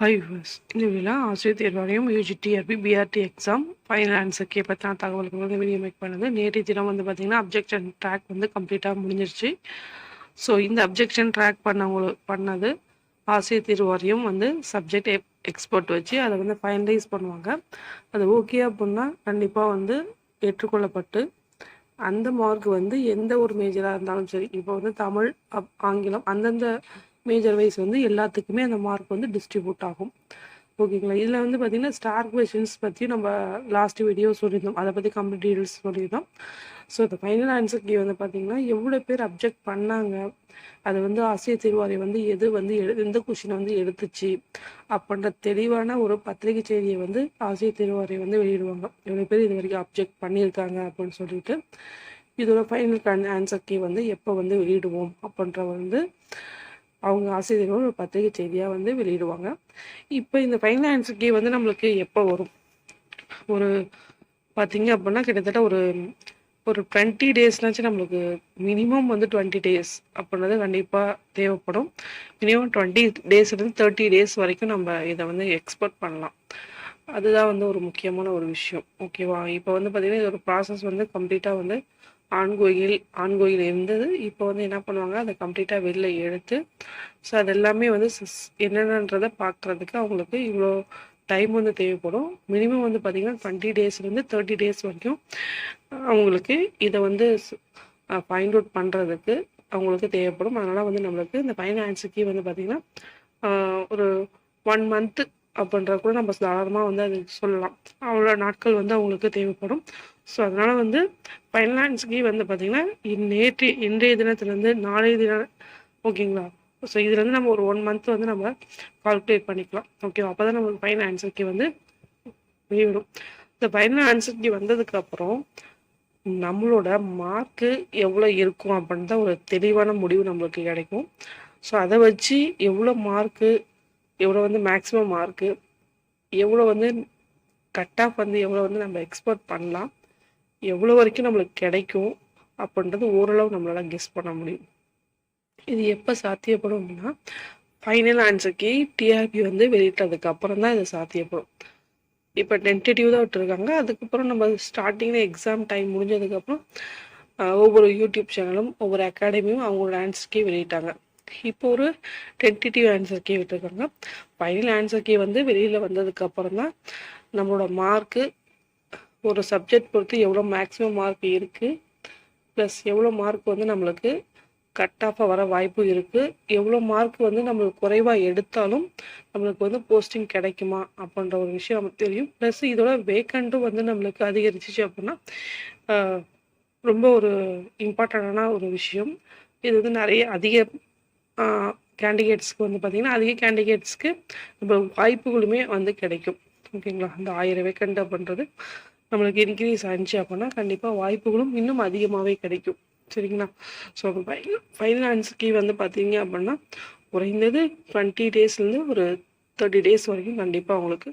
Hi viewers இந்த விழா ஆசிரியர் தேர்வாணையம் UG TRB PRT exam final ஆன்சர்க்கே பற்றின தகவலுக்கு வந்து வீடியோ மேக் பண்ணது. நேற்று தினம் வந்து பார்த்திங்கன்னா அப்ஜெக்ஷன் ட்ராக் வந்து கம்ப்ளீட்டாக முடிஞ்சிருச்சு. ஸோ இந்த அப்ஜெக்ஷன் ட்ராக் பண்ணவங்கள பண்ணது ஆசிரியர் தேர்வாரியம் வந்து சப்ஜெக்ட் எக்ஸ்பர்ட் வச்சு அதை வந்து ஃபைனலைஸ் பண்ணுவாங்க. அது ஓகே அப்படின்னா கண்டிப்பாக வந்து ஏற்றுக்கொள்ளப்பட்டு அந்த மார்க் வந்து எந்த ஒரு மேஜராக இருந்தாலும் சரி இப்போ வந்து தமிழ் அப் ஆங்கிலம் அந்தந்த மேஜர் வைஸ் வந்து எல்லாத்துக்குமே அந்த மார்க் வந்து டிஸ்ட்ரிபியூட் ஆகும். ஓகேங்களா இதில் வந்து பார்த்திங்கன்னா ஸ்டார் கொஷின்ஸ் பற்றி நம்ம லாஸ்ட் வீடியோ சொல்லியிருந்தோம். அதை பற்றி கம்ப்ளீட் டீட்டெயில்ஸ் சொல்லியிருந்தோம். ஸோ இந்த ஃபைனல் ஆன்சர் கீ வந்து பார்த்திங்கன்னா எவ்வளோ பேர் அப்ஜெக்ட் பண்ணாங்க அது வந்து ஆசிரியர் திருவாரி வந்து எது வந்து எடு எந்த கொஷினை வந்து எடுத்துச்சு அப்படின்ற தெளிவான ஒரு பத்திரிகை செய்தியை வந்து ஆசிரியர் திருவாரி வந்து வெளியிடுவாங்க. எவ்வளோ பேர் இது வரைக்கும் அப்ஜெக்ட் பண்ணியிருக்காங்க அப்படின்னு சொல்லிட்டு இதோட ஃபைனல் ஆன்சர் கீ வந்து எப்போ வந்து வெளியிடுவோம் அப்படின்ற வந்து அவங்க ஆசிரியர்கள் ஒரு பத்திரிகை செய்தியாக வந்து வெளியிடுவாங்க. இப்போ இந்த ஃபைனல் ஆன்சர் கீ வந்து நம்மளுக்கு எப்போ வரும்? ஒரு பார்த்தீங்க அப்படின்னா கிட்டத்தட்ட ஒரு ஒரு டுவெண்ட்டி டேஸ்னாச்சும் நம்மளுக்கு மினிமம் வந்து டுவெண்ட்டி டேஸ் அப்படின்றது கண்டிப்பாக தேவைப்படும். மினிமம் டுவெண்ட்டி டேஸ்லேருந்து தேர்ட்டி டேஸ் வரைக்கும் நம்ம இதை வந்து எக்ஸ்போர்ட் பண்ணலாம். அதுதான் வந்து ஒரு முக்கியமான ஒரு விஷயம். ஓகேவா இப்போ வந்து பார்த்திங்கன்னா இது ஒரு ப்ராசஸ் வந்து கம்ப்ளீட்டாக வந்து ஆண்கோயில் ஆண்கோயில் இருந்தது. இப்போ வந்து என்ன பண்ணுவாங்க? அதை கம்ப்ளீட்டாக வெளில எடுத்து ஸோ அது எல்லாமே வந்து என்னென்னன்றதை பார்க்குறதுக்கு அவங்களுக்கு இவ்வளோ டைம் வந்து தேவைப்படும். மினிமம் வந்து பார்த்திங்கன்னா டுவெண்ட்டி டேஸ்லேருந்து தேர்ட்டி டேஸ் வரைக்கும் அவங்களுக்கு இதை வந்து ஃபைண்ட் அவுட் பண்ணுறதுக்கு அவங்களுக்கு தேவைப்படும். அதனால் வந்து நம்மளுக்கு இந்த ஃபைனான்ஸுக்கு வந்து பார்த்திங்கன்னா ஒரு ஒன் மந்த்து அப்படின்ற கூட நம்ம தாராளமாக வந்து அது சொல்லலாம். அவ்வளோ நாட்கள் வந்து அவங்களுக்கு தேவைப்படும். ஸோ அதனால் வந்து ஃபைனான்ஸ்க்கு வந்து பார்த்திங்கன்னா நேற்று இன்றைய தினத்துலேருந்து நாளைய தினம் ஓகேங்களா ஸோ இதுலேருந்து நம்ம ஒரு ஒன் மந்த் வந்து நம்ம கால்குலேட் பண்ணிக்கலாம். ஓகேவா அப்போ தான் நம்மளுக்கு ஃபைனல் ஆன்சர்க்கு வந்து வேணும் இந்த ஃபைனல் ஆன்சர்க்கு வந்ததுக்கப்புறம் நம்மளோட மார்க்கு எவ்வளோ இருக்கும் அப்படின்ற ஒரு தெளிவான முடிவு நம்மளுக்கு கிடைக்கும். ஸோ அதை வச்சு எவ்வளோ மார்க்கு எவ்வளோ வந்து மேக்ஸிமம் மார்க்கு எவ்வளோ வந்து கட் ஆஃப் வந்து எவ்வளோ வந்து நம்ம எக்ஸ்போர்ட் பண்ணலாம். எவ்வளோ வரைக்கும் நம்மளுக்கு கிடைக்கும் அப்படின்றது ஓரளவு நம்மளால் கெஸ் பண்ண முடியும். இது எப்போ சாத்தியப்படும் அப்படின்னா ஃபைனல் ஆன்சருக்கு டிஆர்பி வந்து வெளியிட்டதுக்கு அப்புறம் தான் இது சாத்தியப்படும். இப்போ டென்டேட்டிவ் தான் விட்டுருக்காங்க. அதுக்கப்புறம் நம்ம ஸ்டார்டிங்கில் எக்ஸாம் டைம் முடிஞ்சதுக்கப்புறம் ஒவ்வொரு யூடியூப் சேனலும் ஒவ்வொரு அகாடமியும் அவங்களோட ஆன்சருக்கே வெளியிட்டாங்க. இப்போ ஒரு டென்டேட்டிவ் ஆன்சர் கே விட்டுருக்காங்க. ஃபைனல் ஆன்சர் கே வந்து வெளியில் வந்ததுக்கு அப்புறம் தான் நம்மளோட மார்க்கு ஒரு சப்ஜெக்ட் பொறுத்து எவ்வளோ மேக்ஸிமம் மார்க் இருக்குது ப்ளஸ் எவ்வளோ மார்க் வந்து நம்மளுக்கு கட் ஆஃபாக வர வாய்ப்பு இருக்குது எவ்வளோ மார்க் வந்து நம்மளுக்கு குறைவாக எடுத்தாலும் நம்மளுக்கு வந்து போஸ்டிங் கிடைக்குமா அப்படின்ற ஒரு விஷயம் நமக்கு தெரியும். ப்ளஸ் இதோட வேக்கண்ட்டும் வந்து நம்மளுக்கு அதிகரிச்சிச்சு அப்படின்னா ரொம்ப ஒரு இம்பார்ட்டண்டான ஒரு விஷயம். இது வந்து நிறைய அதிக கேண்டிடேட்ஸ்க்கு வந்து பார்த்திங்கன்னா அதிக கேண்டிடேட்ஸ்க்கு நம்ம வாய்ப்புகளுமே வந்து கிடைக்கும். ஓகேங்களா அந்த ஆயிரம் வேக்கண்ட் அப்படின்றது நம்மளுக்கு இன்க்ரீஸ் ஆச்சு அப்படின்னா கண்டிப்பாக வாய்ப்புகளும் இன்னும் அதிகமாகவே கிடைக்கும். சரிங்களா? ஸோ ஃபைனல் ஆன்சர் வந்து பார்த்தீங்க அப்படின்னா குறைந்தது டுவெண்ட்டி டேஸ்லேருந்து ஒரு தேர்ட்டி டேஸ் வரைக்கும் கண்டிப்பாக அவங்களுக்கு